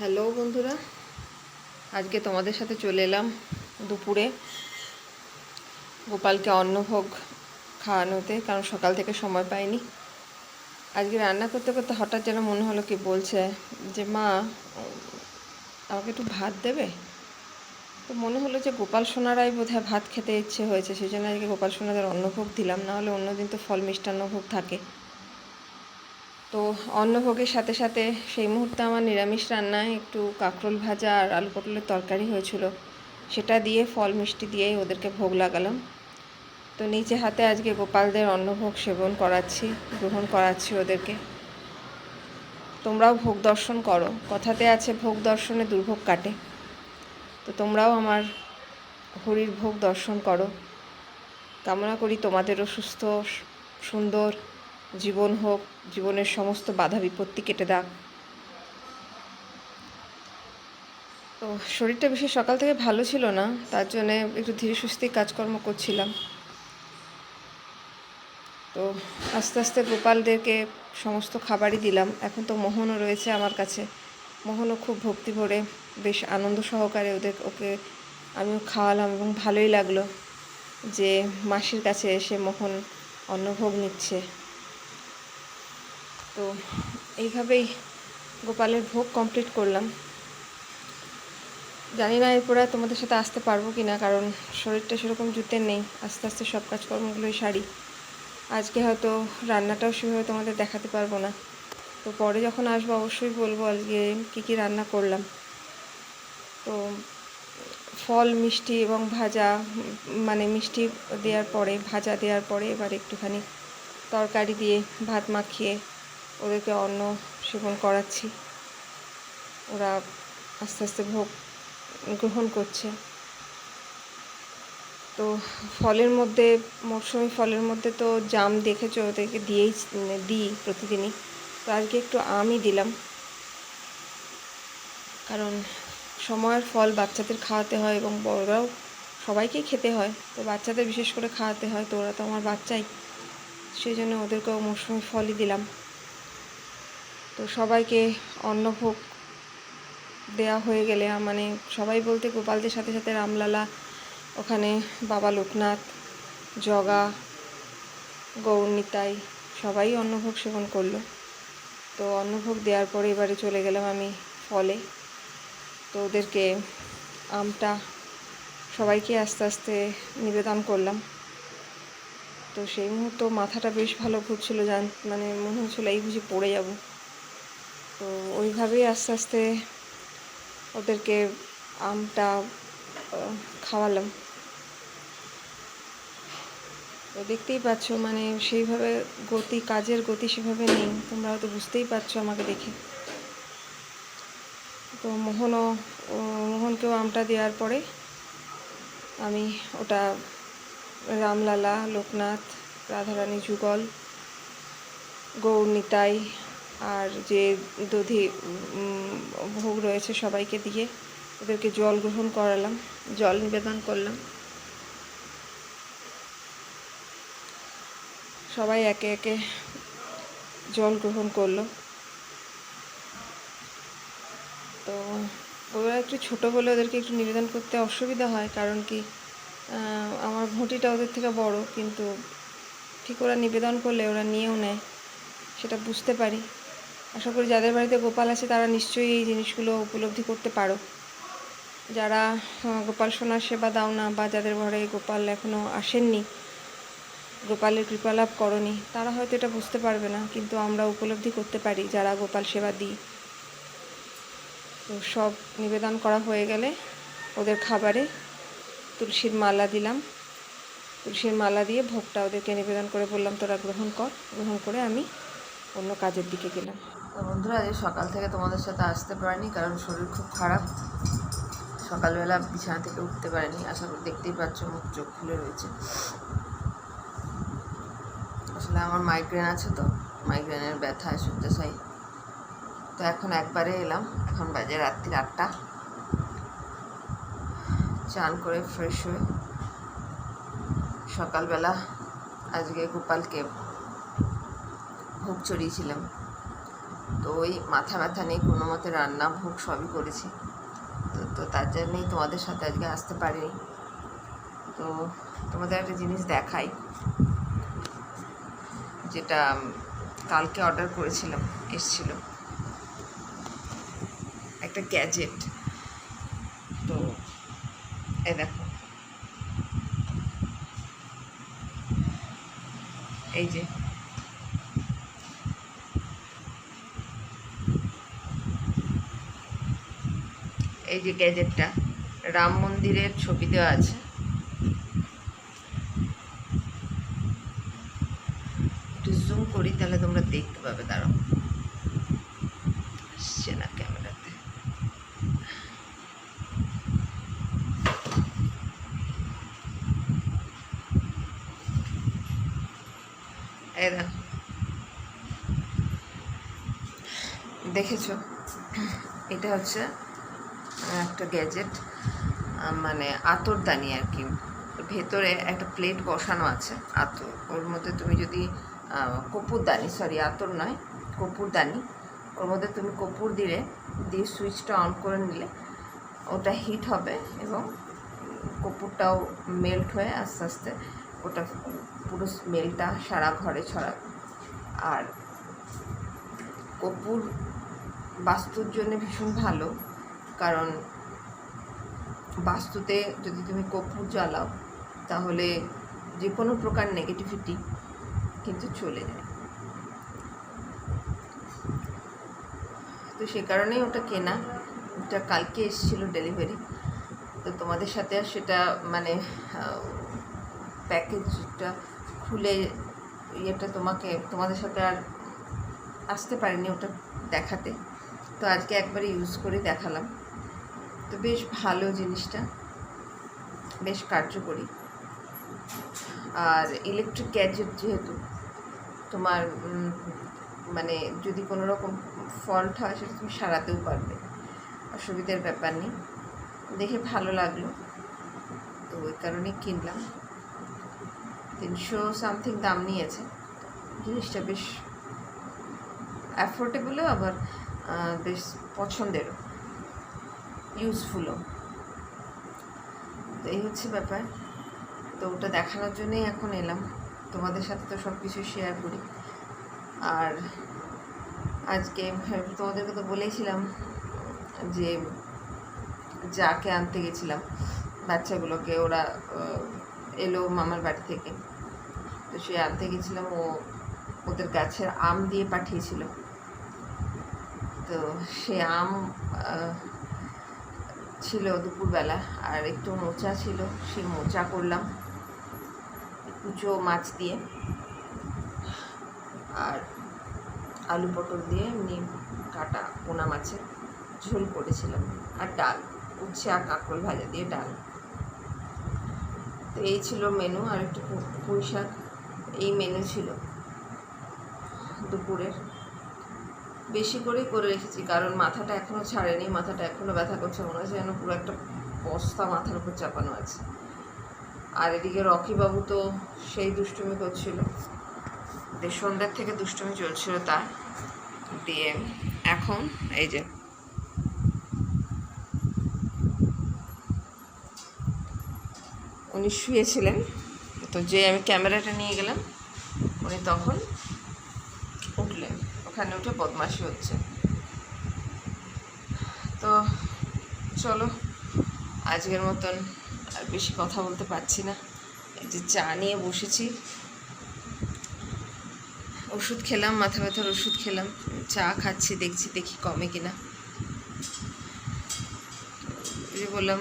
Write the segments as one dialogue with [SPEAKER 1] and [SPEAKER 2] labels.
[SPEAKER 1] Hello বন্ধুরা, আজকে তোমাদের সাথে চলে এলাম দুপুরে গোপালকে অন্নভোগ খাওয়ানোতে, কারণ সকাল থেকে সময় পাইনি। আজকে রান্না করতে করতে হঠাৎ যেন মনে হলো কি বলছে যে, মা, আমাকে একটু ভাত দেবে? তো মনে হলো যে গোপাল সোনারাই বোধহয় ভাত খেতে ইচ্ছে হয়েছে, সেই জন্য আজকে গোপাল সোনাদের অন্নভোগ দিলাম। না হলে অন্যদিন তো ফল মিষ্টান্ন ভোগ থাকে। তো অন্নভোগের সাথে সাথে সেই মুহূর্তে আমার নিরামিষ রান্নায় একটু কাঁকরোল ভাজা আর আলু পটলের তরকারি হয়েছিল। সেটা দিয়ে ফল মিষ্টি দিয়েই ওদেরকে ভোগ লাগালাম। তো নিচে হাতে আজকে গোপালদের অন্নভোগ সেবন করাচ্ছি, গ্রহণ করাচ্ছি ওদেরকে। তোমরাও ভোগ দর্শন করো। কথাতে আছে, ভোগ দর্শনে দুর্ভোগ কাটে। তো তোমরাও আমার হরির ভোগ দর্শন করো। কামনা করি তোমাদেরও সুস্থ, সুন্দর জীবন হোক, জীবনের সমস্ত বাধা বিপত্তি কেটে দাও। তো শরীরটা বেশি সকাল থেকে ভালো ছিল না, তার জন্যে একটু ধীরে সুস্থে কাজকর্ম করছিলাম। তো আস্তে আস্তে গোপালদেরকে সমস্ত খাবারই দিলাম। এখন তো মোহনও রয়েছে আমার কাছে। মোহনও খুব ভক্তি ভরে, বেশ আনন্দ সহকারে ওদের, ওকে আমিও খাওয়ালাম এবং ভালোই লাগল যে মাসির কাছে এসে মোহন অন্নভোগ নিচ্ছে। তো এইভাবেই গোপালের ভোগ কমপ্লিট করলাম। জানি না এরপরে তোমাদের সাথে আসতে পারব কি না কারণ শরীরটা সেরকম জুতের নেই। আস্তে আস্তে সব কাজকর্মগুলোই সারি। আজকে হয়তো রান্নাটাও সেভাবে তোমাদের দেখাতে পারব না। তো পরে যখন আসব অবশ্যই বলব আজকে কী কী রান্না করলাম। তো ফল, মিষ্টি এবং ভাজা মানে মিষ্টি দেওয়ার পরে, ভাজা দেওয়ার পরে এবার একটুখানি তরকারি দিয়ে ভাত মাখিয়ে ওদেরকে অন্ন সেবন করাচ্ছি। ওরা আস্তে আস্তে ভোগ গ্রহণ করছে। তো ফলের মধ্যে, মরশুমি ফলের মধ্যে তো জাম দেখেছ, ওদেরকে দিয়েই দিই প্রতিদিনই। তো আজকে একটু আমই দিলাম। কারণ সময়ের ফল বাচ্চাদের খাওয়াতে হয় এবং বড়রাও সবাইকেই খেতে হয়। তো বাচ্চাদের বিশেষ করে খাওয়াতে হয়। তো ওরা তো আমার বাচ্চাই। সেই জন্য ওদেরকেও মৌসুমি ফলই দিলাম। তো সবাইকে অন্নভোগ দেয়া হয়ে গেলে মানে সবাই বলতে গোপালদের সাথে সাথে রামলালা, ওখানে বাবা লোকনাথ, জগা, গৌরনিতাই সবাই অন্নভোগ সেবন করল। তো অন্নভোগ দেওয়ার পরে এবারে চলে গেলাম আমি ফলে। তো ওদেরকে আমটা সবাইকে আস্তে আস্তে নিবেদন করলাম। তো সেই মুহূর্ত মাথাটা বেশ ভালো ঘুরছিল, জান মানে মনে হচ্ছিল এই বুঝি পড়ে যাব। তো ওইভাবেই আস্তে আস্তে ওদেরকে আমটা খাওয়ালাম। তো দেখতেই পাচ্ছ মানে সেইভাবে গতি, কাজের গতি সেভাবে নেই। তোমরা হয়তো বুঝতেই পারছ আমাকে দেখে। তো মোহনও মোহনকেও আমটা দেওয়ার পরে আমি ওটা রামলালা, লোকনাথ, রাধারানী যুগল গৌরনিতাই আর যে দধি ভোগ রয়েছে সবাইকে দিয়ে ওদেরকে জল গ্রহণ করালাম, জল নিবেদন করলাম। সবাই একে একে জল গ্রহণ করল। তো ওরা একটু ছোটো বলে ওদেরকে একটু নিবেদন করতে অসুবিধা হয়, কারণ কি আমার ঘটিটা ওদের থেকে বড়, কিন্তু ঠিক ওরা নিবেদন করলে ওরা নিয়েও নেয়, সেটা বুঝতে পারি। আশা করি যাদের বাড়িতে গোপাল আছে তারা নিশ্চয়ই এই জিনিসগুলো উপলব্ধি করতে পারো। যারা গোপাল সোনার সেবা দাও না বা যাদের ঘরে গোপাল এখনও আসেননি, গোপালের কৃপালাভ করনি, তারা হয়তো এটা বুঝতে পারবে না, কিন্তু আমরা উপলব্ধি করতে পারি যারা গোপাল সেবা দিই। তো সব নিবেদন করা হয়ে গেলে ওদের খাবারে তুলসীর মালা দিলাম। তুলসীর মালা দিয়ে ভোগটা ওদেরকে নিবেদন করে বললাম, তোরা গ্রহণ কর। গ্রহণ করে আমি অন্য কাজের দিকে গেলাম।
[SPEAKER 2] তো বন্ধুরা আজ সকাল থেকে তোমাদের সাথে আসতে পারিনি কারণ শরীর খুব খারাপ। সকালবেলা বিছানা থেকে উঠতে পারিনি, আশা করি দেখতেই পাচ্ছ মুখ চোখ খুলে রয়েছে। আসলে আমার মাইগ্রেন আছে তো মাইগ্রেনের ব্যথায় শয্যাশায়ী তো এখন একবারে এলাম, এখন বাজে রাত্রি আটটা। চান করে ফ্রেশ হয়ে। সকালবেলা আজকে গোপালকে ভোগ চড়িয়েছিলাম। তো ওই মাথা ব্যথা নেই, কোনো মতে রান্না, ভোগ সবই করেছি। তো তো তার জন্যই তোমাদের সাথে আজকে আসতে পারিনি। তো তোমাদের একটা জিনিস দেখাই, যেটা কালকে অর্ডার করেছিলাম, এসছিল। একটা গ্যাজেট তো এ দেখো। এই যে এই যে গ্যাজেটটা, রাম মন্দিরের ছবি দেওয়া আছে। একটু জুম করি, তাহলে তোমরা দেখতে পাবে, দাঁড়াও। আসছে না ক্যামেরাতে। এই দেখো। দেখেছ? এটা হচ্ছে একটা গ্যাজেট মানে আতরদানি আর কি। ভেতরে একটা প্লেট বসানো আছে, আতর। ওর মধ্যে তুমি যদি কপুরদানি সরি আতর নয় কপুরদানি ওর মধ্যে তুমি কপুর দিলে, দিয়ে সুইচটা অন করে নিলে, ওটা হিট হবে এবং কপুরটাও মেল্ট হয়ে আস্তে আস্তে ওটা পুরো স্মেলটা সারা ঘরে ছড়াবে। আর কপুর বাস্তুর জন্য ভীষণ ভালো কারণ বাস্তুতে যদি তুমি কপুর জ্বালাও, তাহলে যে কোনো প্রকার নেগেটিভিটি কিন্তু চলে যায়। তো সে কারণেই ওটা কেনা, ওটা কালকে এসেছিল ডেলিভারি তো তোমাদের সাথে আর সেটা মানে প্যাকেজটা খুলে ইয়েটা তোমাকে, তোমাদের সাথে আর আসতে পারিনি ওটা দেখাতে। তো আজকে একবারে ইউজ করে দেখালাম। তো বেশ ভালো জিনিসটা। বেশ কার্যকরী। আর ইলেকট্রিক গ্যাজেট যেহেতু, তোমার মানে যদি কোনো রকম ফল্ট হয়, সেটা তুমি সারাতেও পারবে। অসুবিধার ব্যাপার নেই। দেখে ভালো লাগল। তো ওই কারণেই কিনলাম। তিনশো সামথিং দাম নিয়েছে। জিনিসটা বেশ অ্যাফোর্ডেবলও আবার বেশ পছন্দেরও। ইউজফুলও তো এই হচ্ছে ব্যাপার। তো ওটা দেখানোর জন্যই এখন এলাম। তোমাদের সাথে তো সব কিছু শেয়ার করি। আর আজকে তোমাদেরকে তো বলেইছিলাম যে যাকে আনতে গেছিলাম, বাচ্চাগুলোকে ওরা এলো মামার বাড়ি থেকে। তো সে আনতে গেছিলাম, ও ওদের গাছের আম দিয়ে পাঠিয়েছিল। তো সে আম ছিল দুপুরবেলা আর একটু মোচা ছিল সে মোচা করলাম, কুচো মাছ দিয়ে আর আলু পটল দিয়ে এমনি কাটা পোনা মাছের ঝোল করেছিলাম আর ডাল, উচ্ছে আর কাঁকরোল ভাজা দিয়ে ডাল। তো এই ছিল মেনু আর একটু পুঁই শাক, এই মেনু ছিল দুপুরের। বেশি করেই করে রেখেছি, কারণ মাথাটা এখনও ছাড়েনি, মাথাটা এখনও ব্যথা করছে, মনে হচ্ছে যেন পুরো একটা বস্তা মাথার উপর চাপানো আছে। আর এদিকে রকি বাবু তো সেই দুষ্টুমি করছিল। সন্ধ্যার থেকে দুষ্টুমি চলছিল তার। দিয়ে এখন এই যে উনি শুয়েছিলেন, তো যে আমি ক্যামেরাটা নিয়ে গেলাম, উনি তখন ওখানে উঠে বদমাশি হচ্ছে। তো চলো, আজকের মতন আর বেশি কথা বলতে পারছি না। এই যে চা নিয়ে বসেছি। ওষুধ খেলাম, মাথা ব্যথার ওষুধ খেলাম। চা খাচ্ছি, দেখছি দেখি কমে কিনা। যে বললাম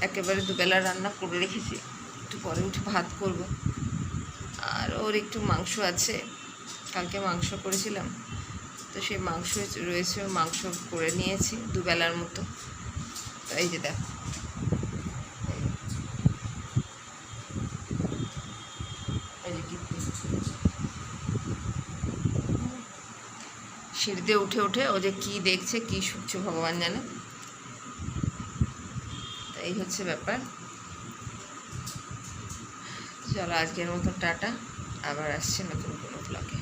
[SPEAKER 2] একেবারে দুবেলা রান্না করে রেখেছি। একটু পরে উঠে ভাত করব। আর ওর একটু মাংস আছে। কালকে মাংস করেছিলাম। তো সেই মাংস রয়েছে, মাংস করে নিয়েছি দুবেলার মতো। তো এই যে দেখো। সিঁড়িতে উঠে উঠে ও যে কী দেখছে, কী শুকছে ভগবান জানে। এই হচ্ছে ব্যাপার। চলো আজকের মতো টাটা। আবার আসছে নতুন কোনো ব্লগে